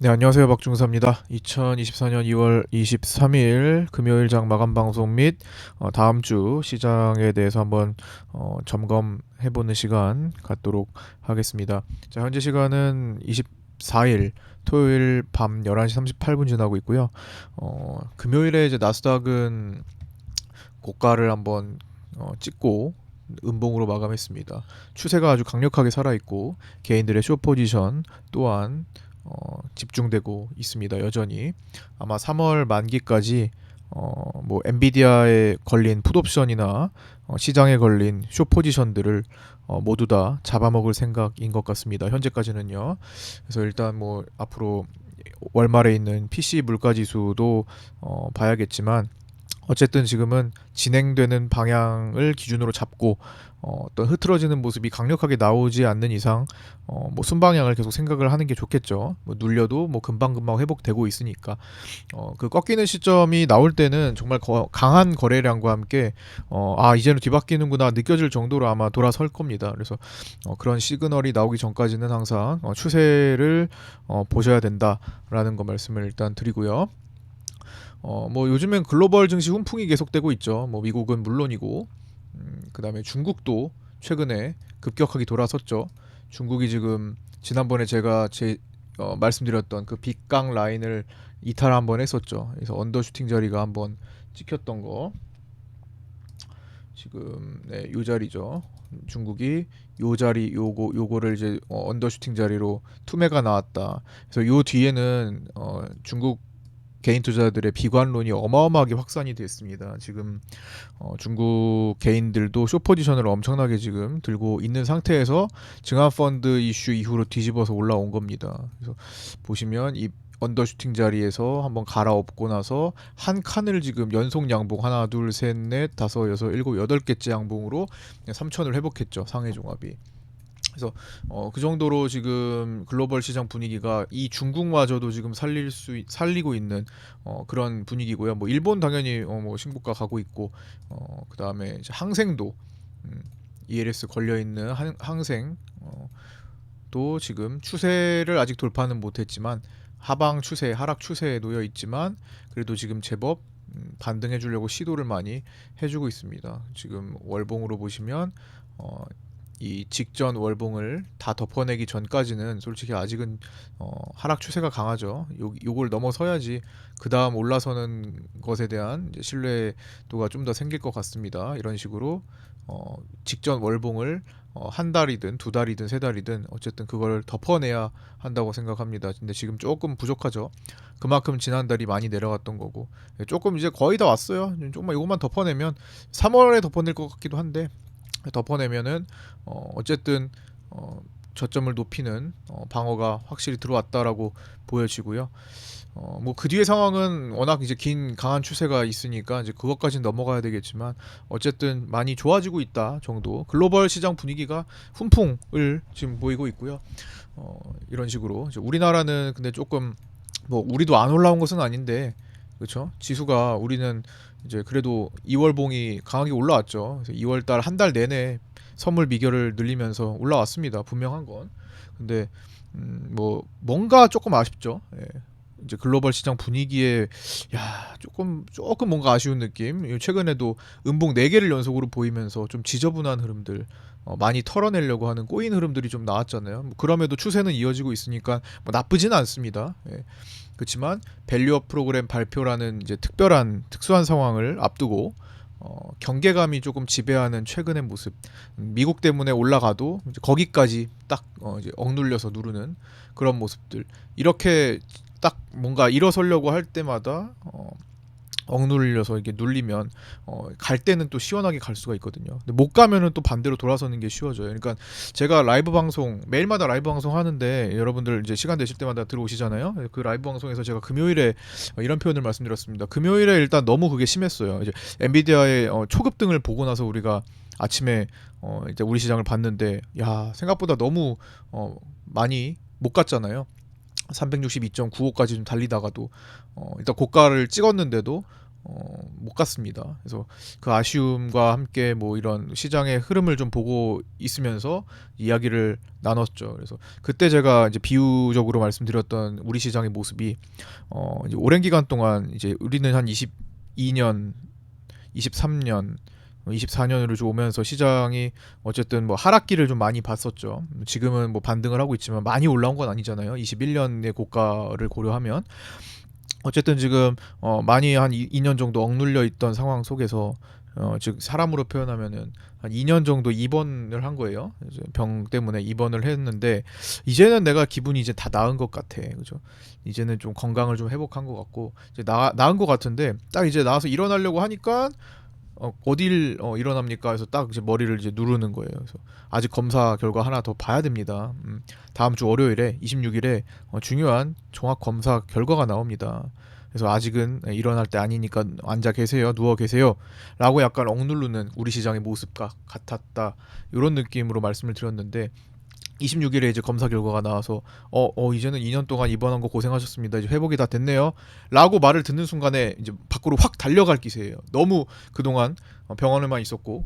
네, 안녕하세요. 박중사입니다. 2024년 2월 23일 금요일 장 마감 방송 및 어, 다음 주 시장에 대해서 한번 어, 점검해 보는 시간 갖도록 하겠습니다. 자, 현재 시간은 24일 토요일 밤 11시 38분 지나고 있고요. 어, 금요일에 이제 나스닥은 고가를 한번 어, 찍고 음봉으로 마감했습니다. 추세가 아주 강력하게 살아 있고 개인들의 쇼 포지션 또한 어, 집중되고 있습니다. 여전히 아마 3월 만기까지 어, 뭐 엔비디아에 걸린 풋옵션이나 어, 시장에 걸린 쇼 포지션들을 어, 모두 다 잡아먹을 생각인 것 같습니다. 현재까지는요. 그래서 일단 뭐 앞으로 월말에 있는 PC 물가 지수도 어, 봐야겠지만 어쨌든 지금은 진행되는 방향을 기준으로 잡고 어, 어떤 흐트러지는 모습이 강력하게 나오지 않는 이상 어, 뭐 순방향을 계속 생각을 하는 게 좋겠죠. 뭐 눌려도 뭐 금방 금방 회복되고 있으니까 어, 그 꺾이는 시점이 나올 때는 정말 거, 강한 거래량과 함께 어, 아 이제는 뒤바뀌는구나 느껴질 정도로 아마 돌아설 겁니다. 그래서 어, 그런 시그널이 나오기 전까지는 항상 어, 추세를 어, 보셔야 된다라는 거 말씀을 일단 드리고요. 어, 뭐 요즘엔 글로벌 증시 훈풍이 계속되고 있죠. 뭐 미국은 물론이고, 음, 그 다음에 중국도 최근에 급격하게 돌아섰죠. 중국이 지금 지난번에 제가 제 어, 말씀드렸던 그 빅강 라인을 이탈 한번 했었죠. 그래서 언더슈팅 자리가 한번 찍혔던 거. 지금 네, 요 자리죠. 중국이 요 자리 요거 요거를 이제 어, 언더슈팅 자리로 투매가 나왔다. 그래서 요 뒤에는 어, 중국 개인 투자들의 비관론이 어마어마하게 확산이 됐습니다. 지금 어, 중국 개인들도 쇼 포지션을 엄청나게 지금 들고 있는 상태에서 증화 펀드 이슈 이후로 뒤집어서 올라온 겁니다. 그래서 보시면 이 언더슈팅 자리에서 한번 갈아엎고 나서 한 칸을 지금 연속 양봉 하나 둘 셋 넷 다섯 여섯 일곱 여덟 개째 양봉으로 3천을 회복했죠 상해 종합이. 그래서 어, 그 정도로 지금 글로벌 시장 분위기가 이 중국마저도 지금 살릴 수 있- 살리고 있는 어, 그런 분위기고요. 뭐 일본 당연히 어, 뭐 신고가 가고 있고 어, 그 다음에 이제 항생도 음, ELS 걸려 있는 항, 항생 어, 또 지금 추세를 아직 돌파는 못했지만 하방 추세, 하락 추세에 놓여 있지만 그래도 지금 제법 음, 반등해 주려고 시도를 많이 해주고 있습니다. 지금 월봉으로 보시면 어, 이 직전 월봉을 다 덮어내기 전까지는 솔직히 아직은 어, 하락 추세가 강하죠. 요, 요걸 넘어서야지 그 다음 올라서는 것에 대한 신뢰도가 좀 더 생길 것 같습니다. 이런 식으로 어, 직전 월봉을 어, 한 달이든 두 달이든 세 달이든 어쨌든 그걸 덮어내야 한다고 생각합니다. 근데 지금 조금 부족하죠. 그만큼 지난달이 많이 내려갔던 거고 조금 이제 거의 다 왔어요. 조금만 이것만 덮어내면 3월에 덮어낼 것 같기도 한데 덮어내면은 어, 어쨌든 어, 저점을 높이는 어, 방어가 확실히 들어왔다라고 보여지고요. 어, 뭐 그 뒤의 상황은 워낙 이제 긴 강한 추세가 있으니까 이제 그것까지는 넘어가야 되겠지만 어쨌든 많이 좋아지고 있다 정도. 글로벌 시장 분위기가 훈풍을 지금 보이고 있고요. 어, 이런 식으로 우리나라는 근데 조금 뭐 우리도 안 올라온 것은 아닌데 그렇죠? 지수가 우리는 이제 그래도 2월 봉이 강하게 올라왔죠. 그래서 2월 달 한 달 내내 선물 비결을 늘리면서 올라왔습니다. 분명한 건. 근데 음, 뭐 뭔가 조금 아쉽죠. 예. 이제 글로벌 시장 분위기에 야 조금 조금 뭔가 아쉬운 느낌. 최근에도 음봉 4개를 연속으로 보이면서 좀 지저분한 흐름들 어, 많이 털어내려고 하는 꼬인 흐름들이 좀 나왔잖아요. 뭐 그럼에도 추세는 이어지고 있으니까 뭐 나쁘지는 않습니다. 예. 그렇지만 밸류업 프로그램 발표라는 이제 특별한 특수한 상황을 앞두고 어, 경계감이 조금 지배하는 최근의 모습. 음, 미국 때문에 올라가도 거기까지 딱 어, 이제 억눌려서 누르는 그런 모습들. 이렇게 딱 뭔가 일어서려고 할 때마다 어, 억눌려서 이게 눌리면 어, 갈 때는 또 시원하게 갈 수가 있거든요. 근데 못 가면은 또 반대로 돌아서는 게 쉬워져요. 그러니까 제가 라이브 방송 매일마다 라이브 방송 하는데 여러분들 이제 시간 되실 때마다 들어오시잖아요. 그 라이브 방송에서 제가 금요일에 어, 이런 표현을 말씀드렸습니다. 금요일에 일단 너무 그게 심했어요. 이제 엔비디아의 어, 초급 등을 보고 나서 우리가 아침에 어, 이제 우리 시장을 봤는데 야 생각보다 너무 어, 많이 못 갔잖아요. 362.95까지 좀 달리다가도 어, 일단 고가를 찍었는데도 어, 못 갔습니다. 그래서 그 아쉬움과 함께 뭐 이런 시장의 흐름을 좀 보고 있으면서 이야기를 나눴죠. 그래서 그때 제가 이제 비유적으로 말씀드렸던 우리 시장의 모습이 어, 이제 오랜 기간 동안 이제 우리는 한 22년, 23년 24년으로 좀 오면서 시장이 어쨌든 뭐 하락기를 좀 많이 봤었죠. 지금은 뭐 반등을 하고 있지만 많이 올라온 건 아니잖아요. 21년의 고가를 고려하면 어쨌든 지금 어 많이 한 2, 년 정도 억눌려 있던 상황 속에서 어 즉 사람으로 표현하면은 한 2년 정도 입원을 한 거예요. 병 때문에 입원을 했는데 이제는 내가 기분이 이제 다 나은 것 같아. 그죠? 이제는 좀 건강을 좀 회복한 것 같고 이제 나 나은 것 같은데 딱 이제 나와서 일어나려고 하니까 어, 어딜 어, 일어납니까? 해서 딱 이제 머리를 이제 누르는 거예요. 그래서 아직 검사 결과 하나 더 봐야 됩니다. 음, 다음 주 월요일에 26일에 어, 중요한 종합 검사 결과가 나옵니다. 그래서 아직은 예, 일어날 때 아니니까 앉아 계세요, 누워 계세요.라고 약간 억누르는 우리 시장의 모습과 같았다. 이런 느낌으로 말씀을 드렸는데 26일에 이제 검사 결과가 나와서 어, 어 이제는 2년 동안 입원한 거 고생하셨습니다. 이제 회복이 다 됐네요.라고 말을 듣는 순간에 이제 밖으로 확 달려갈 기세예요. 너무 그동안 어, 병원에만 있었고?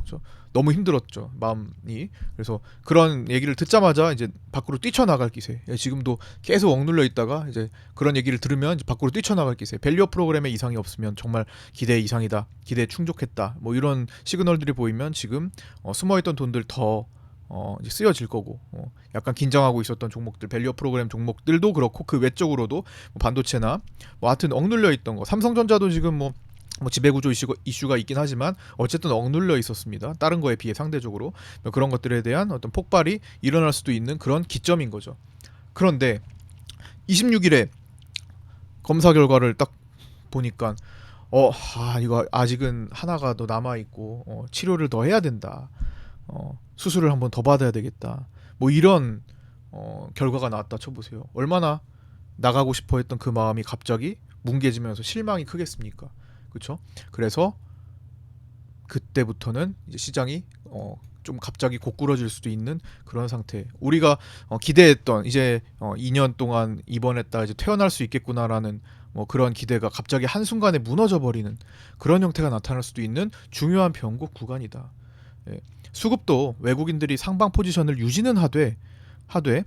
너무 힘들었죠 마음이. 그래서 그런 얘기를 듣자마자 이제 밖으로 뛰쳐나갈 기세. 예, 지금도 계속 억눌려 있다가 이제 그런 얘기를 들으면 이제 밖으로 뛰쳐나갈 기세. 밸류어 프로그램에 이상이 없으면 정말 기대 이상이다. 기대 충족했다. 뭐 이런 시그널들이 보이면 지금 어, 숨어 있던 돈들 더 어, 이제 쓰여질 거고 어, 약간 긴장하고 있었던 종목들 밸류어 프로그램 종목들도 그렇고 그 외적으로도 뭐 반도체나 뭐 하여튼 억눌려 있던 거 삼성전자도 지금 뭐 뭐 지배구조 이슈가, 이슈가 있긴 하지만 어쨌든 억눌려 있었습니다. 다른 거에 비해 상대적으로 뭐 그런 것들에 대한 어떤 폭발이 일어날 수도 있는 그런 기점인 거죠. 그런데 26일에 검사 결과를 딱 보니까 어, 아, 이거 아직은 하나가 더 남아 있고 어, 치료를 더 해야 된다. 어, 수술을 한번 더 받아야 되겠다. 뭐 이런 어, 결과가 나왔다 쳐보세요. 얼마나 나가고 싶어 했던 그 마음이 갑자기 뭉개지면서 실망이 크겠습니까? 그렇죠? 그래서 그때부터는 이제 시장이 어, 좀 갑자기 고꾸러질 수도 있는 그런 상태. 우리가 어, 기대했던 이제 어, 2년 동안 입원했다 이제 퇴원할 수 있겠구나라는 뭐 그런 기대가 갑자기 한 순간에 무너져 버리는 그런 형태가 나타날 수도 있는 중요한 변곡 구간이다. 예. 수급도 외국인들이 상방 포지션을 유지는 하되 하되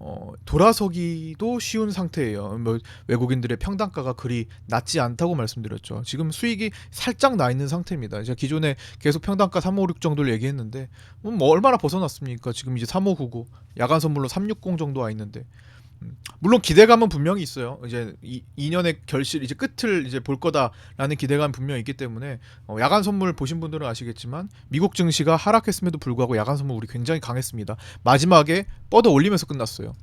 어, 돌아서기도 쉬운 상태예요. 뭐 외국인들의 평단가가 그리 낮지 않다고 말씀드렸죠. 지금 수익이 살짝 나 있는 상태입니다. 제가 기존에 계속 평단가 356 정도를 얘기했는데 뭐 얼마나 벗어났습니까? 지금 이제 3599 야간 선물로 360 정도 와 있는데 음, 물론 기대감은 분명히 있어요. 이제 이 2년의 결실 이제 끝을 이제 볼 거다라는 기대감 분명히 있기 때문에 어, 야간 선물 보신 분들은 아시겠지만 미국 증시가 하락했음에도 불구하고 야간 선물 우리 굉장히 강했습니다. 마지막에 뻗어 올리면서 끝났어요.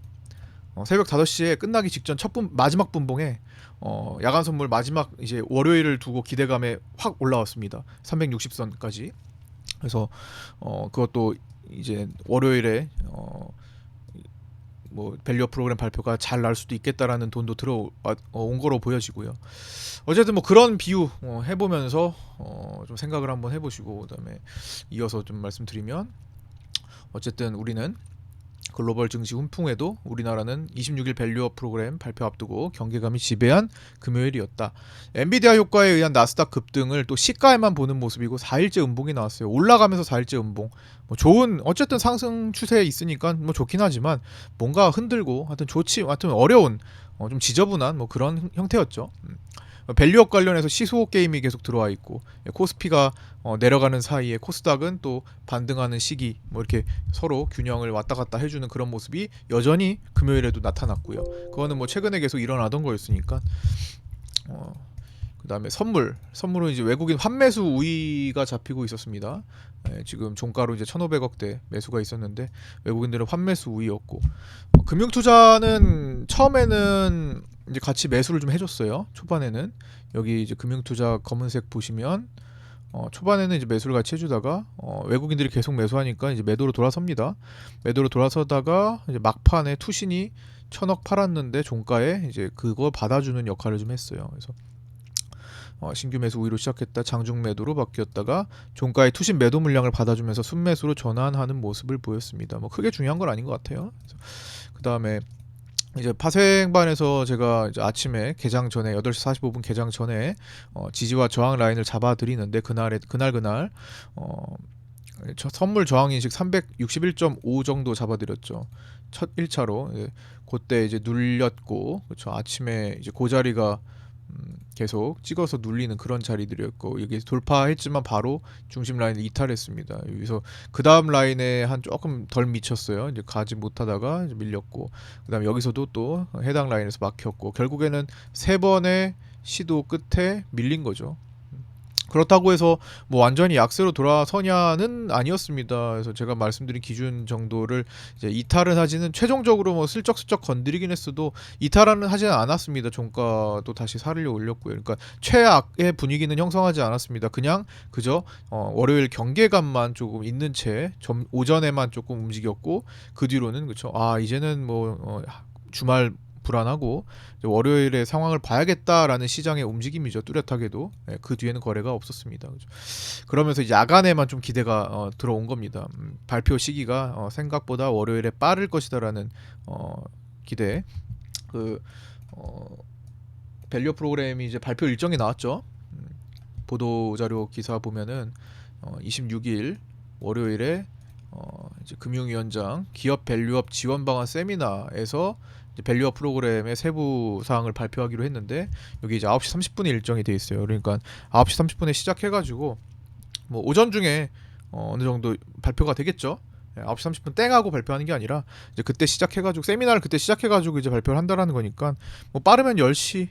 어, 새벽 5시에 끝나기 직전 첫 분, 마지막 분봉에 어, 야간 선물 마지막 이제 월요일을 두고 기대감에 확 올라왔습니다. 360선까지. 그래서 어, 그것도 이제 월요일에 어, 뭐 밸류어 프로그램 발표가 잘 날 수도 있겠다라는 돈도 들어온 어, 거로 보여지고요. 어쨌든 뭐 그런 비유 어, 해보면서 어, 좀 생각을 한번 해보시고 그다음에 이어서 좀 말씀드리면 어쨌든 우리는 글로벌 증시 훈풍에도 우리나라는 26일 밸류업 프로그램 발표 앞두고 경계감이 지배한 금요일이었다. 엔비디아 효과에 의한 나스닥 급등을 또 시가에만 보는 모습이고 4일째 음봉이 나왔어요. 올라가면서 4일째 음봉. 뭐 좋은 어쨌든 상승 추세에 있으니까 뭐 좋긴 하지만 뭔가 흔들고 하여튼 좋지 하여튼 어려운 어, 좀 지저분한 뭐 그런 형태였죠. 음. 밸류업 관련해서 시소 게임이 계속 들어와 있고 예, 코스피가 어, 내려가는 사이에 코스닥은 또 반등하는 시기 뭐 이렇게 서로 균형을 왔다 갔다 해주는 그런 모습이 여전히 금요일에도 나타났고요. 그거는 뭐 최근에 계속 일어나던 거였으니까. 어, 그다음에 선물 선물은 이제 외국인 환매수 우위가 잡히고 있었습니다. 예, 지금 종가로 이제 1,500억대 매수가 있었는데 외국인들은 환매수 우위였고 어, 금융투자는 처음에는 이제 같이 매수를 좀 해줬어요. 초반에는 여기 이제 금융투자 검은색 보시면 어, 초반에는 이제 매수를 같이 해주다가 어, 외국인들이 계속 매수하니까 이제 매도로 돌아섭니다. 매도로 돌아서다가 이제 막판에 투신이 천억 팔았는데 종가에 이제 그거 받아주는 역할을 좀 했어요. 그래서 어, 신규 매수 우위로 시작했다 장중 매도로 바뀌었다가 종가의 투신 매도 물량을 받아주면서 순매수로 전환하는 모습을 보였습니다. 뭐 크게 중요한 건 아닌 것 같아요. 그 다음에 이제 파생반에서 제가 이제 아침에 개장 전에 8시 45분 개장 전에 어, 지지와 저항 라인을 잡아 드리는데 그날에 그날 그날 어, 저 선물 저항 인식 361.5 정도 잡아 드렸죠. 첫 1차로. 예, 그때 이제 눌렸고 그렇죠. 아침에 이제 그 자리가 음, 계속 찍어서 눌리는 그런 자리들이었고 여기 돌파했지만 바로 중심 라인을 이탈했습니다. 여기서 그 다음 라인에 한 조금 덜 미쳤어요. 이제 가지 못하다가 이제 밀렸고 그다음에 여기서도 또 해당 라인에서 막혔고 결국에는 세 번의 시도 끝에 밀린 거죠. 그렇다고 해서 뭐 완전히 약세로 돌아서냐는 아니었습니다. 그래서 제가 말씀드린 기준 정도를 이제 이탈은 하지는 최종적으로 뭐 슬쩍슬쩍 건드리긴 했어도 이탈은 하지는 않았습니다. 종가도 다시 살을 올렸고요. 그러니까 최악의 분위기는 형성하지 않았습니다. 그냥 그저 어, 월요일 경계감만 조금 있는 채 점, 오전에만 조금 움직였고 그 뒤로는 그렇죠. 아 이제는 뭐 어, 주말 불안하고 월요일에 상황을 봐야겠다라는 시장의 움직임이죠. 뚜렷하게도. 예, 그 뒤에는 거래가 없었습니다. 그죠. 그러면서 야간에만 좀 기대가 어, 들어온 겁니다. 음, 발표 시기가 어, 생각보다 월요일에 빠를 것이다라는 어, 기대. 그 어, 밸류 프로그램이 이제 발표 일정이 나왔죠. 음, 보도 자료 기사 보면은 어, 26일 월요일에 어, 이제 금융위원장 기업 밸류업 지원 방안 세미나에서 밸류업 프로그램의 세부 사항을 발표하기로 했는데 여기 이제 9시 30분에 일정이 돼 있어요. 그러니까 9시 30분에 시작해 가지고 뭐 오전 중에 어, 어느 정도 발표가 되겠죠. 예, 9시 30분 땡하고 발표하는 게 아니라 이제 그때 시작해 가지고 세미나를 그때 시작해 가지고 이제 발표를 한다라는 거니까 뭐 빠르면 10시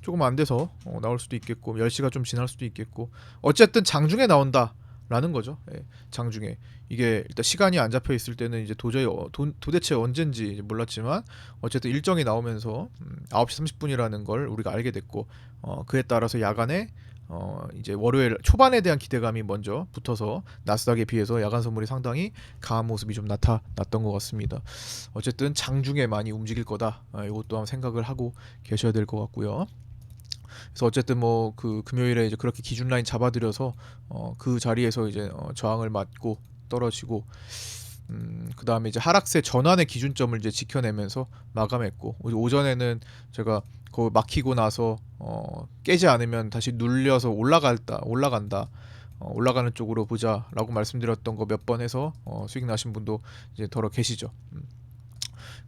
조금 안 돼서 어, 나올 수도 있겠고 10시가 좀 지날 수도 있겠고 어쨌든 장중에 나온다. 라는 거죠. 예, 장중에 이게 일단 시간이 안 잡혀 있을 때는 이제 도저히 어, 도, 도대체 언젠지 몰랐지만 어쨌든 일정이 나오면서 음, 9시 30분이라는 걸 우리가 알게 됐고 어, 그에 따라서 야간에 어, 이제 월요일 초반에 대한 기대감이 먼저 붙어서 나스닥에 비해서 야간 선물이 상당히 강한 모습이 좀 나타났던 것 같습니다. 어쨌든 장중에 많이 움직일 거다. 아, 이것도 한번 생각을 하고 계셔야 될 것 같고요. 그래서 어쨌든 뭐 그 금요일에 이제 그렇게 기준 라인 잡아들여서 어 그 자리에서 이제 어 저항을 맞고 떨어지고 음 그 다음에 이제 하락세 전환의 기준점을 이제 지켜내면서 마감했고 오- 오전에는 제가 그 막히고 나서 어 깨지 않으면 다시 눌려서 올라갈다 올라간다 어 올라가는 쪽으로 보자라고 말씀드렸던 거 몇 번 해서 어 수익 나신 분도 이제 더러 계시죠. 음.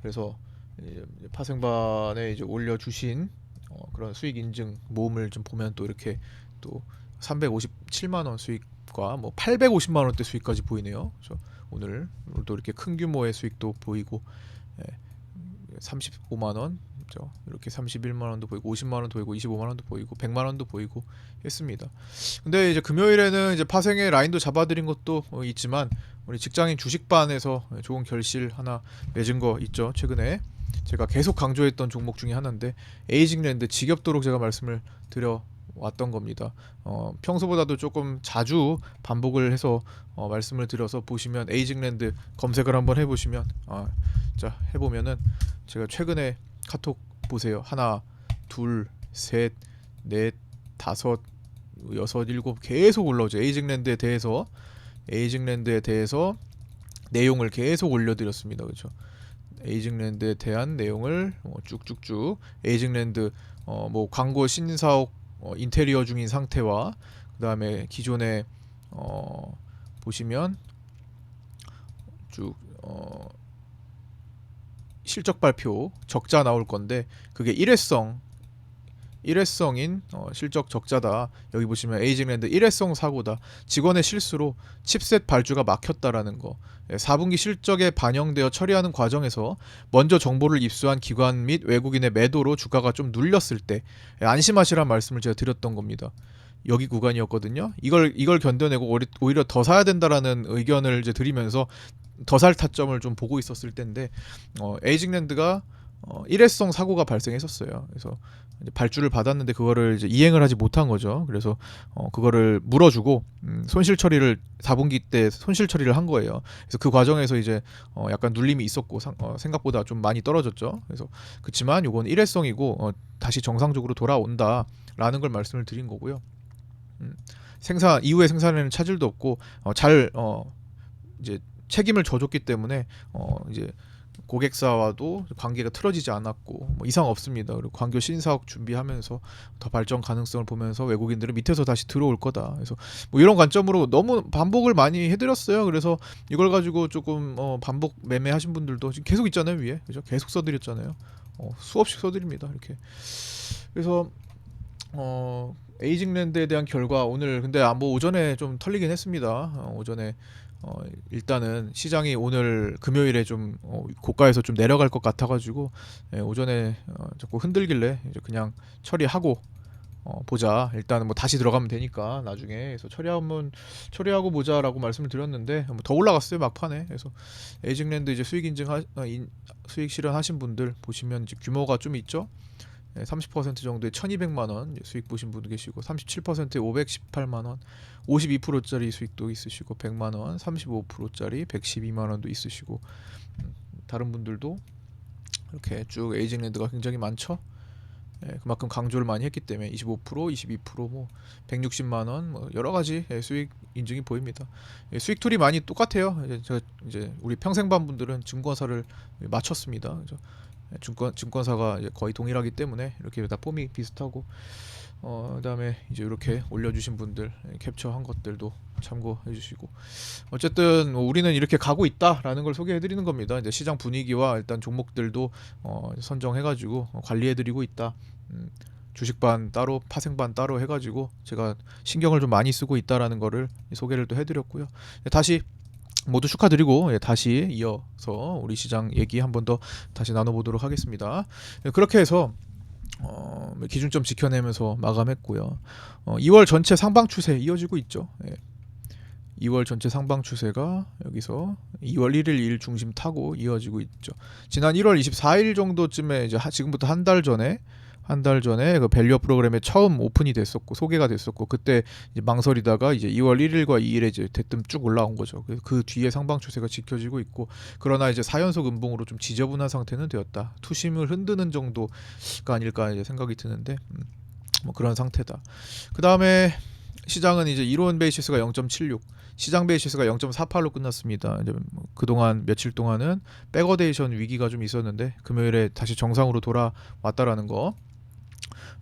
그래서 이제 파생반에 이제 올려주신 어, 그런 수익 인증 모음을 좀 보면 또 이렇게 또 357만 원 수익과 뭐 850만 원대 수익까지 보이네요. 그래서 오늘 또 이렇게 큰 규모의 수익도 보이고 예, 35만 원 그죠? 이렇게 31만 원도 보이고 50만 원도 보이고 25만 원도 보이고 100만 원도 보이고 했습니다. 근데 이제 금요일에는 이제 파생의 라인도 잡아드린 것도 어, 있지만 우리 직장인 주식반에서 좋은 결실 하나 맺은 거 있죠. 최근에 제가 계속 강조했던 종목 중에 하나인데 에이징랜드 지겹도록 제가 말씀을 드려 왔던 겁니다. 어, 평소보다도 조금 자주 반복을 해서 어, 말씀을 드려서 보시면 에이징랜드 검색을 한번 해보시면 아, 자 해보면은 제가 최근에 카톡 보세요. 하나, 둘, 셋, 넷, 다섯, 여섯, 일곱 계속 올라오죠. 에이징랜드에 대해서 에이징랜드에 대해서 내용을 계속 올려드렸습니다. 그렇죠. 에이징랜드에 대한 내용을 어, 쭉쭉쭉 에이징랜드 어, 뭐 광고 신사옥 어, 인테리어 중인 상태와 그 다음에 기존에 어, 보시면 쭉 어, 실적 발표 적자 나올 건데 그게 일회성 일회성인 어, 실적 적자다. 여기 보시면 에이징랜드 일회성 사고다. 직원의 실수로 칩셋 발주가 막혔다라는 거. 예, 4분기 실적에 반영되어 처리하는 과정에서 먼저 정보를 입수한 기관 및 외국인의 매도로 주가가 좀 눌렸을 때 예, 안심하시란 말씀을 제가 드렸던 겁니다. 여기 구간이었거든요. 이걸 이걸 견뎌내고 오히- 오히려 더 사야 된다라는 의견을 이제 드리면서 더 살 타점을 좀 보고 있었을 때인데 어, 에이징랜드가 어, 일회성 사고가 발생했었어요. 그래서 발주를 받았는데 그거를 이제 이행을 하지 못한 거죠. 그래서 어, 그거를 물어주고 음, 손실 처리를 4분기 때 손실 처리를 한 거예요. 그래서 그 과정에서 이제 어, 약간 눌림이 있었고 상- 어, 생각보다 좀 많이 떨어졌죠. 그래서 그렇지만 이건 일회성이고 어, 다시 정상적으로 돌아온다라는 걸 말씀을 드린 거고요. 음, 생산 이후의 생산에는 차질도 없고 어, 잘 어, 이제 책임을 져줬기 때문에 어, 이제 고객사와도 관계가 틀어지지 않았고 뭐 이상 없습니다. 그리고 광교 신사업 준비하면서 더 발전 가능성을 보면서 외국인들은 밑에서 다시 들어올 거다. 그래서 뭐 이런 관점으로 너무 반복을 많이 해드렸어요. 그래서 이걸 가지고 조금 어 반복 매매하신 분들도 지금 계속 있잖아요 위에 그죠? 계속 써드렸잖아요. 어 수없이 써드립니다 이렇게. 그래서 어 에이징랜드에 대한 결과 오늘 근데 아, 뭐 오전에 좀 털리긴 했습니다. 어, 오전에 어, 일단은 시장이 오늘 금요일에 좀 어, 고가에서 좀 내려갈 것 같아가지고 예, 오전에 어, 자꾸 흔들길래 이제 그냥 처리하고 어, 보자. 일단은 뭐 다시 들어가면 되니까 나중에 그래서 처리하면 처리하고 보자라고 말씀을 드렸는데 뭐 더 올라갔어요 막판에. 그래서 에이징랜드 이제 수익 인증 하, 어, 인, 수익 실현하신 분들 보시면 이제 규모가 좀 있죠. 예, 30% 정도의 1,200만 원 수익 보신 분 계시고 37%에 518만 원, 52%짜리 수익도 있으시고 100만 원, 35%짜리 112만 원도 있으시고 음, 다른 분들도 이렇게 쭉 에이징 랜드가 굉장히 많죠. 예, 그만큼 강조를 많이 했기 때문에 25%, 22%뭐 160만 원, 뭐 여러 가지 예, 수익 인증이 보입니다. 예, 수익 툴이 많이 똑같아요. 이제 제가 이제 우리 평생반 분들은 증권사를 맞췄습니다. 그죠? 예, 증권 증권사가 거의 동일하기 때문에 이렇게 다 폼이 비슷하고 어 그다음에 이제 이렇게 올려주신 분들 예, 캡처한 것들도 참고해 주시고 어쨌든 뭐 우리는 이렇게 가고 있다라는 걸 소개해 드리는 겁니다. 이제 시장 분위기와 일단 종목들도 어 선정해 가지고 관리해 드리고 있다. 음, 주식반 따로 파생반 따로 해가지고 제가 신경을 좀 많이 쓰고 있다라는 거를 소개를 또 해드렸고요. 예, 다시 모두 축하드리고 예, 다시 이어서 우리 시장 얘기 한 번 더 다시 나눠보도록 하겠습니다. 예, 그렇게 해서 어, 기준점 지켜내면서 마감했고요. 어, 2월 전체 상방 추세 이어지고 있죠. 예. 2월 전체 상방 추세가 여기서 2월 1일 일 중심 타고 이어지고 있죠. 지난 1월 24일 정도쯤에 이제 하- 지금부터 한 달 전에 한 달 전에 그 밸류어 프로그램에 처음 오픈이 됐었고 소개가 됐었고 그때 이제 망설이다가 이제 2월 1일과 2일에 이제 대뜸 쭉 올라온 거죠. 그래서 그 뒤에 상방 추세가 지켜지고 있고 그러나 이제 4연속 음봉으로 좀 지저분한 상태는 되었다. 투심을 흔드는 정도가 아닐까 이제 생각이 드는데 음, 뭐 그런 상태다. 그 다음에 시장은 이제 이론 베이시스가 0.76, 시장 베이시스가 0.48로 끝났습니다. 이제 뭐 그동안 며칠 동안은 백어데이션 위기가 좀 있었는데 금요일에 다시 정상으로 돌아왔다라는 거.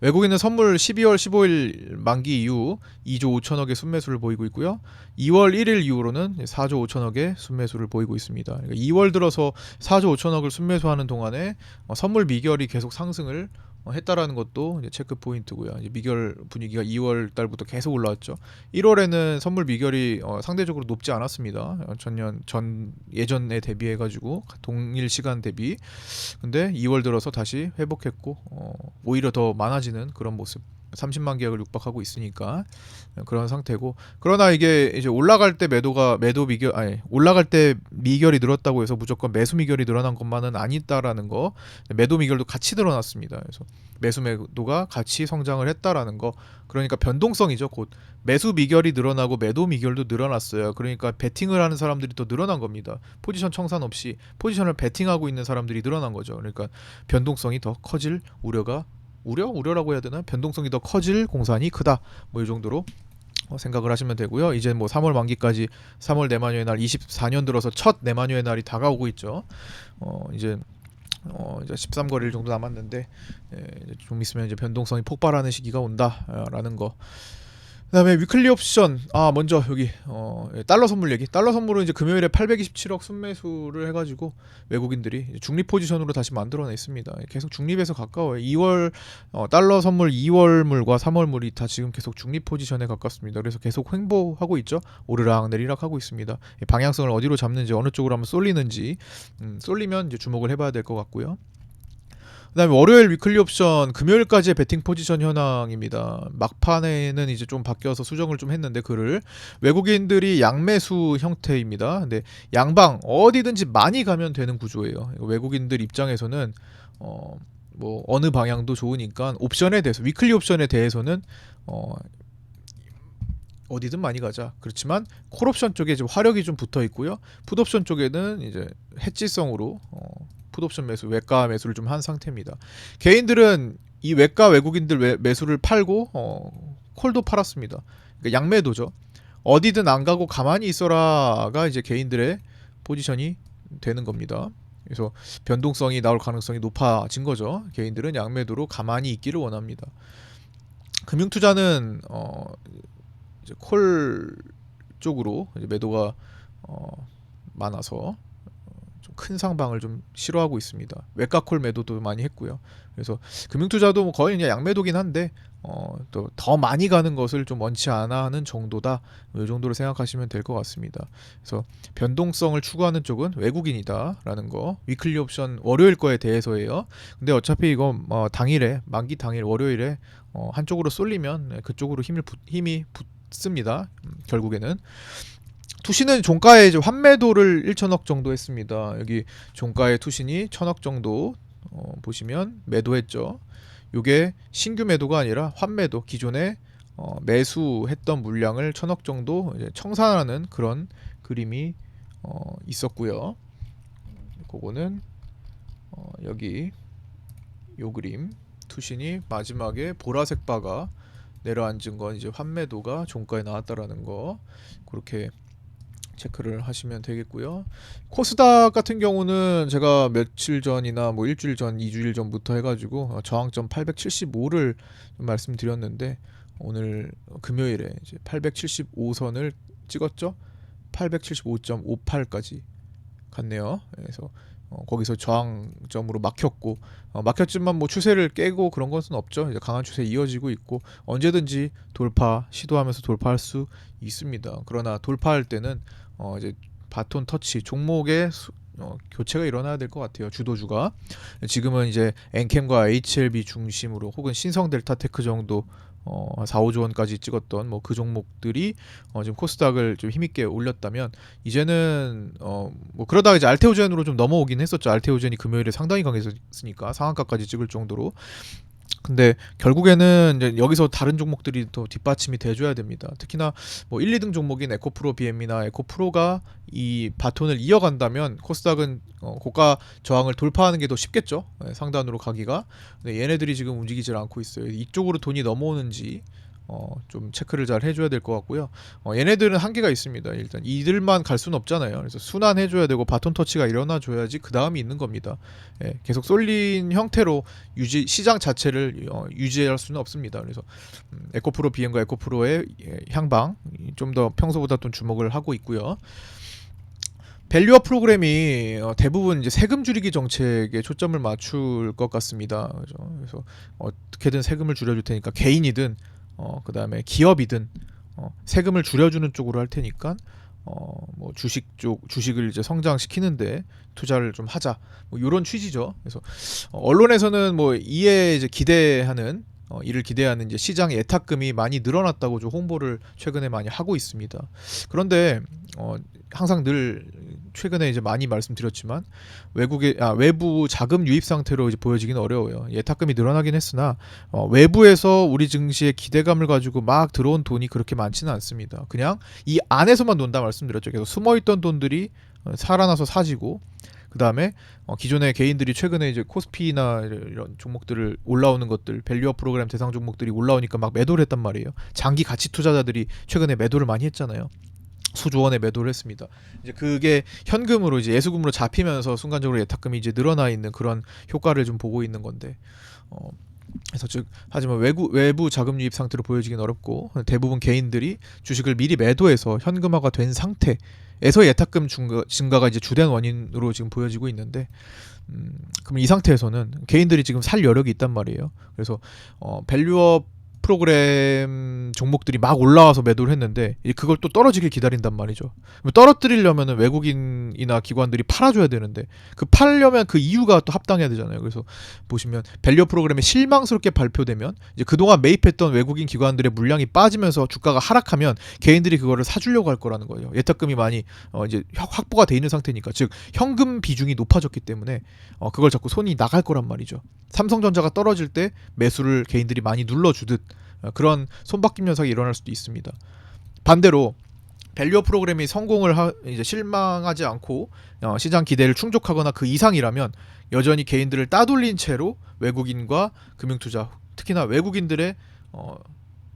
외국인은 선물 12월 15일 만기 이후 2조 5천억의 순매수를 보이고 있고요. 2월 1일 이후로는 4조 5천억의 순매수를 보이고 있습니다. 그러니까 2월 들어서 4조 5천억을 순매수하는 동안에 어, 선물 미결이 계속 상승을 어, 했다라는 것도 이제 체크 포인트고요. 이제 미결 분위기가 2월 달부터 계속 올라왔죠. 1월에는 선물 미결이 어, 상대적으로 높지 않았습니다. 어, 전년 전 예전에 대비해 가지고 동일 시간 대비. 근데 2월 들어서 다시 회복했고 어, 오히려 더 많아지는 그런 모습. 30만 계약을 육박하고 있으니까 그런 상태고 그러나 이게 이제 올라갈 때 매도가 매도 미결 아니 올라갈 때 미결이 늘었다고 해서 무조건 매수 미결이 늘어난 것만은 아니다라는 거 매도 미결도 같이 늘어났습니다. 그래서 매수 매도가 같이 성장을 했다라는 거 그러니까 변동성이죠. 곧 매수 미결이 늘어나고 매도 미결도 늘어났어요. 그러니까 베팅을 하는 사람들이 더 늘어난 겁니다. 포지션 청산 없이 포지션을 베팅하고 있는 사람들이 늘어난 거죠. 그러니까 변동성이 더 커질 우려가 우려 우려라고 해야 되나 변동성이 더 커질 공산이 크다. 뭐 이 정도로 어, 생각을 하시면 되고요. 이제 뭐 3월 만기까지 3월 내마녀의 날 24년 들어서 첫 내마녀의 날이 다가오고 있죠. 어 이제 어 이제 13거리일 정도 남았는데 예, 좀 있으면 이제 변동성이 폭발하는 시기가 온다라는 거. 그다음에 위클리 옵션. 아 먼저 여기 어 예, 달러 선물 얘기. 달러 선물은 이제 금요일에 827억 순매수를 해가지고 외국인들이 중립 포지션으로 다시 만들어냈습니다. 계속 중립에서 가까워요. 2월 어, 달러 선물 2월물과 3월물이 다 지금 계속 중립 포지션에 가깝습니다. 그래서 계속 횡보하고 있죠. 오르락 내리락 하고 있습니다. 이 방향성을 어디로 잡는지 어느 쪽으로 하면 쏠리는지 음, 쏠리면 이제 주목을 해봐야 될 것 같고요 그다음에 월요일 위클리 옵션 금요일까지의 베팅 포지션 현황입니다. 막판에는 이제 좀 바뀌어서 수정을 좀 했는데 그를 외국인들이 양매수 형태입니다. 근데 양방 어디든지 많이 가면 되는 구조예요. 외국인들 입장에서는 어 뭐 어느 방향도 좋으니까 옵션에 대해서 위클리 옵션에 대해서는 어 어디든 많이 가자. 그렇지만 콜옵션 쪽에 좀 화력이 좀 붙어 있고요. 풋옵션 쪽에는 이제 해지성으로 어, 풋옵션 매수, 외가 매수를 좀 한 상태입니다. 개인들은 이 외가 외국인들 매, 매수를 팔고 어, 콜도 팔았습니다. 그러니까 양매도죠. 어디든 안 가고 가만히 있어라가 이제 개인들의 포지션이 되는 겁니다. 그래서 변동성이 나올 가능성이 높아진 거죠. 개인들은 양매도로 가만히 있기를 원합니다. 금융투자는 어 이제 콜 쪽으로 매도가 어 많아서 좀 큰 상방을 좀 싫어하고 있습니다. 외과 콜 매도도 많이 했고요. 그래서 금융투자도 뭐 거의 그냥 양매도긴 한데 어, 또 더 많이 가는 것을 좀 원치 않아 하는 정도다. 이 정도로 생각하시면 될 것 같습니다. 그래서 변동성을 추구하는 쪽은 외국인이다라는 거. 위클리 옵션 월요일 거에 대해서예요. 근데 어차피 이거 어, 당일에 만기 당일 월요일에 어, 한쪽으로 쏠리면 네, 그쪽으로 힘을 붙- 힘이 붙습니다. 음, 결국에는 투신은 종가에 이제 환매도를 1천억 정도 했습니다. 여기 종가의 투신이 천억 정도 어, 보시면 매도했죠. 요게 신규 매도가 아니라 환매도 기존에 어, 매수했던 물량을 천억 정도 이제 청산하는 그런 그림이 어, 있었고요. 그거는 어, 여기 요 그림 투신이 마지막에 보라색 바가 내려앉은 건 이제 환매도가 종가에 나왔다라는 거 그렇게 체크를 하시면 되겠고요. 코스닥 같은 경우는 제가 며칠 전이나 뭐 일주일 전, 2주일 전부터 해가지고 어, 저항점 875를 말씀드렸는데 오늘 금요일에 이제 875선을 찍었죠. 875.58까지 갔네요. 그래서 어, 거기서 저항점으로 막혔고 어, 막혔지만 뭐 추세를 깨고 그런 것은 없죠. 이제 강한 추세 이어지고 있고 언제든지 돌파 시도하면서 돌파할 수 있습니다. 그러나 돌파할 때는 어, 이제 바톤 터치 종목의 수- 어, 교체가 일어나야 될 것 같아요. 주도주가 지금은 이제 엔캠과 HLB 중심으로 혹은 신성 델타테크 정도 어, 4, 5조 원까지 찍었던 뭐 그 종목들이 어, 지금 코스닥을 좀 힘있게 올렸다면 이제는 어, 뭐 그러다가 이제 알테오젠으로 좀 넘어오긴 했었죠. 알테오젠이 금요일에 상당히 강했으니까 상한가까지 찍을 정도로. 근데 결국에는 이제 여기서 다른 종목들이 또 뒷받침이 돼줘야 됩니다. 특히나 뭐 1, 2등 종목인 에코프로 BM이나 에코프로가 이 바톤을 이어간다면 코스닥은 어, 고가 저항을 돌파하는 게 더 쉽겠죠. 네, 상단으로 가기가. 근데 얘네들이 지금 움직이질 않고 있어요. 이쪽으로 돈이 넘어오는지 어, 좀 체크를 잘 해줘야 될 것 같고요. 어, 얘네들은 한계가 있습니다. 일단 이들만 갈 수는 없잖아요. 그래서 순환해줘야 되고 바톤 터치가 일어나줘야지 그 다음이 있는 겁니다. 예, 계속 쏠린 형태로 유지 시장 자체를 어, 유지할 수는 없습니다. 그래서 음, 에코프로 비행과 에코프로의 예, 향방 좀 더 평소보다 좀 주목을 하고 있고요. 밸류업 프로그램이 어, 대부분 이제 세금 줄이기 정책에 초점을 맞출 것 같습니다. 그죠? 그래서 어떻게든 세금을 줄여줄 테니까 개인이든 어, 그다음에 기업이든 어, 세금을 줄여주는 쪽으로 할 테니까 어, 뭐 주식 쪽 주식을 이제 성장시키는데 투자를 좀 하자 뭐 이런 취지죠. 그래서 어, 언론에서는 뭐 이에 이제 기대하는 어, 이를 기대하는 이제 시장 예탁금이 많이 늘어났다고 좀 홍보를 최근에 많이 하고 있습니다. 그런데 어, 항상 늘 최근에 이제 많이 말씀드렸지만 외국의 아, 외부 자금 유입 상태로 이제 보여지기는 어려워요. 예탁금이 늘어나긴 했으나 어, 외부에서 우리 증시에 기대감을 가지고 막 들어온 돈이 그렇게 많지는 않습니다. 그냥 이 안에서만 논다 말씀드렸죠. 그래서 숨어있던 돈들이 어, 살아나서 사지고 그 다음에 어, 기존의 개인들이 최근에 이제 코스피나 이런 종목들을 올라오는 것들 밸류업 프로그램 대상 종목들이 올라오니까 막 매도를 했단 말이에요. 장기 가치 투자자들이 최근에 매도를 많이 했잖아요. 수조 원의 매도를 했습니다. 이제 그게 현금으로 이제 예수금으로 잡히면서 순간적으로 예탁금이 이제 늘어나 있는 그런 효과를 좀 보고 있는 건데 어 그래서 즉 하지만 외국 외부 자금 유입 상태로 보여지긴 어렵고 대부분 개인들이 주식을 미리 매도해서 현금화가 된 상태 에서 예탁금 증가, 증가 가 이제 주된 원인으로 지금 보여지고 있는데 음, 그럼 이 상태에서는 개인들이 지금 살 여력이 있단 말이에요. 그래서 어 밸류업 프로그램 종목들이 막 올라와서 매도를 했는데 그걸 또 떨어지길 기다린단 말이죠. 떨어뜨리려면 외국인이나 기관들이 팔아줘야 되는데 그 팔려면 그 이유가 또 합당해야 되잖아요. 그래서 보시면 밸류 프로그램이 실망스럽게 발표되면 이제 그동안 매입했던 외국인 기관들의 물량이 빠지면서 주가가 하락하면 개인들이 그거를 사주려고 할 거라는 거예요. 예탁금이 많이 어 이제 확- 확보가 돼 있는 상태니까 즉 현금 비중이 높아졌기 때문에 어 그걸 자꾸 손이 나갈 거란 말이죠. 삼성전자가 떨어질 때 매수를 개인들이 많이 눌러주듯 어, 그런 손바뀜 현상이 일어날 수도 있습니다. 반대로 밸류어 프로그램이 성공을 하, 이제 실망하지 않고 어, 시장 기대를 충족하거나 그 이상이라면 여전히 개인들을 따돌린 채로 외국인과 금융 투자 특히나 외국인들의 어,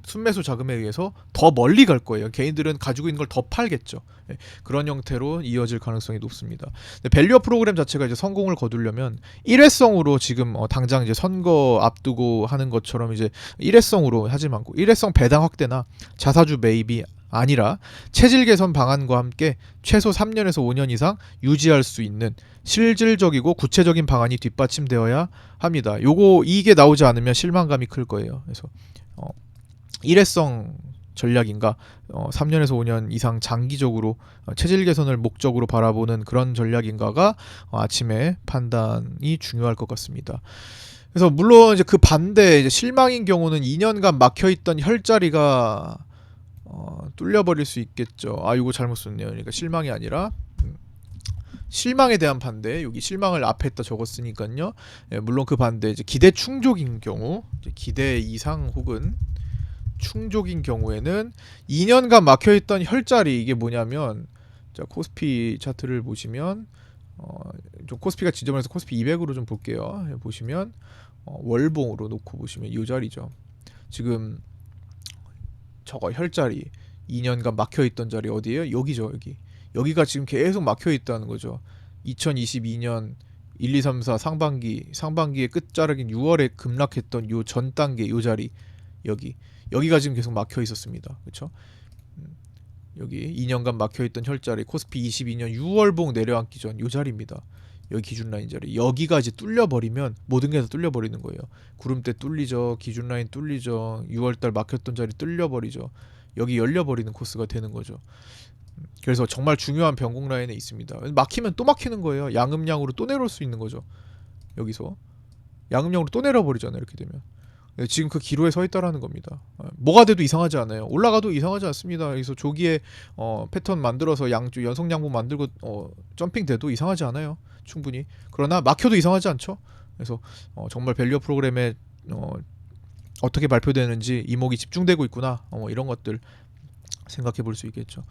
순매수 자금에 의해서 더 멀리 갈 거예요. 개인들은 가지고 있는 걸 더 팔겠죠. 예, 그런 형태로 이어질 가능성이 높습니다. 밸류업 프로그램 자체가 이제 성공을 거두려면 일회성으로 지금 어, 당장 이제 선거 앞두고 하는 것처럼 이제 일회성으로 하지 말고 일회성 배당 확대나 자사주 매입이 아니라 체질 개선 방안과 함께 최소 3년에서 5년 이상 유지할 수 있는 실질적이고 구체적인 방안이 뒷받침되어야 합니다. 요거 이게 나오지 않으면 실망감이 클 거예요. 그래서 어, 일회성 전략인가 어, 3년에서 5년 이상 장기적으로 어, 체질 개선을 목적으로 바라보는 그런 전략인가가 어, 아침에 판단이 중요할 것 같습니다. 그래서 물론 이제 그 반대 이제 실망인 경우는 2년간 막혀 있던 혈자리가 어, 뚫려버릴 수 있겠죠. 아 이거 잘못 썼네요. 그러니까 실망이 아니라 음, 실망에 대한 반대 여기 실망을 앞에다 적었으니까요. 예, 물론 그 반대 이제 기대 충족인 경우 기대 이상 혹은 충족인 경우에는 2년간 막혀있던 혈자리 이게 뭐냐면 자 코스피 차트를 보시면 어, 좀 코스피가 지점에서 코스피 200으로 좀 볼게요. 예, 보시면 어, 월봉으로 놓고 보시면 이 자리죠. 지금 저거 혈자리 2년간 막혀 있던 자리 어디예요? 여기죠 여기 여기가 지금 계속 막혀 있다는 거죠 2022년 1, 2, 3, 4 상반기 상반기의 끝자락인 6월에 급락했던 요 전 단계 요 자리 여기 여기가 지금 계속 막혀 있었습니다. 그렇죠 여기 2년간 막혀 있던 혈자리 코스피 22년 6월봉 내려앉기 전요 자리입니다. 여기 기준 라인 자리. 여기가 이제 뚫려 버리면 모든 게 다 뚫려 버리는 거예요. 구름대 뚫리죠 기준 라인 뚫리죠 6월달 막혔던 자리 뚫려 버리죠. 여기 열려 버리는 코스가 되는 거죠. 음, 그래서 정말 중요한 변곡 라인에 있습니다. 막히면 또 막히는 거예요. 양음량으로 또 내려올 수 있는 거죠. 여기서. 양음량으로 또 내려버리잖아요 이렇게 되면. 네, 지금 그 기로에 서 있다라는 겁니다. 어, 뭐가 돼도 이상하지 않아요. 올라가도 이상하지 않습니다. 그래서 조기에 어, 패턴 만들어서 양주 연속 양봉 만들고 어, 점핑 돼도 이상하지 않아요. 충분히. 그러나 막혀도 이상하지 않죠. 그래서 어, 정말 밸류어 프로그램에 어, 어떻게 발표되는지 이목이 집중되고 있구나. 어, 이런 것들 생각해 볼 수 있겠죠.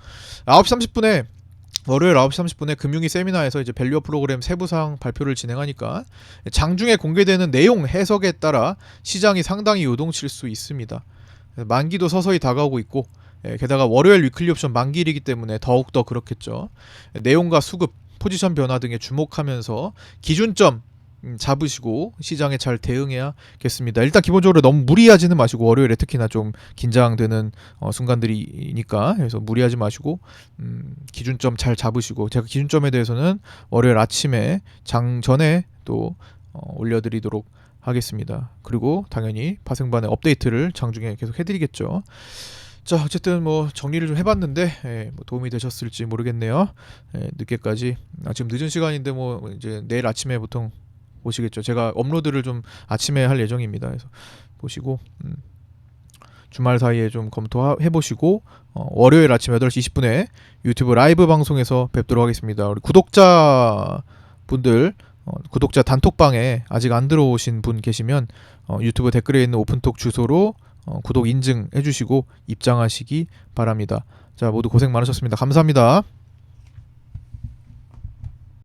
9시 30분에 월요일 9시 30분에 금융위 세미나에서 이제 밸류어 프로그램 세부사항 발표를 진행하니까 장중에 공개되는 내용 해석에 따라 시장이 상당히 요동칠 수 있습니다. 만기도 서서히 다가오고 있고 예, 게다가 월요일 위클리 옵션 만기일이기 때문에 더욱더 그렇겠죠. 내용과 수급, 포지션 변화 등에 주목하면서 기준점 음, 잡으시고 시장에 잘 대응해야겠습니다. 일단 기본적으로 너무 무리하지는 마시고 월요일에 특히나 좀 긴장되는 어, 순간들이니까 그래서 무리하지 마시고 음, 기준점 잘 잡으시고 제가 기준점에 대해서는 월요일 아침에 장 전에 또 어, 올려드리도록 하겠습니다. 그리고 당연히 파생반의 업데이트를 장중에 계속 해드리겠죠. 자 어쨌든 뭐 정리를 좀 해봤는데 예, 뭐 도움이 되셨을지 모르겠네요. 예, 늦게까지 아, 지금 늦은 시간인데 뭐 이제 내일 아침에 보통 보시겠죠. 제가 업로드를 좀 아침에 할 예정입니다. 그래서 보시고 음, 주말 사이에 좀 검토해 보시고 어, 월요일 아침 8시 20분에 유튜브 라이브 방송에서 뵙도록 하겠습니다. 우리 구독자 분들 어, 구독자 단톡방에 아직 안 들어오신 분 계시면 어, 유튜브 댓글에 있는 오픈톡 주소로 어, 구독 인증해 주시고 입장하시기 바랍니다. 자, 모두 고생 많으셨습니다. 감사합니다.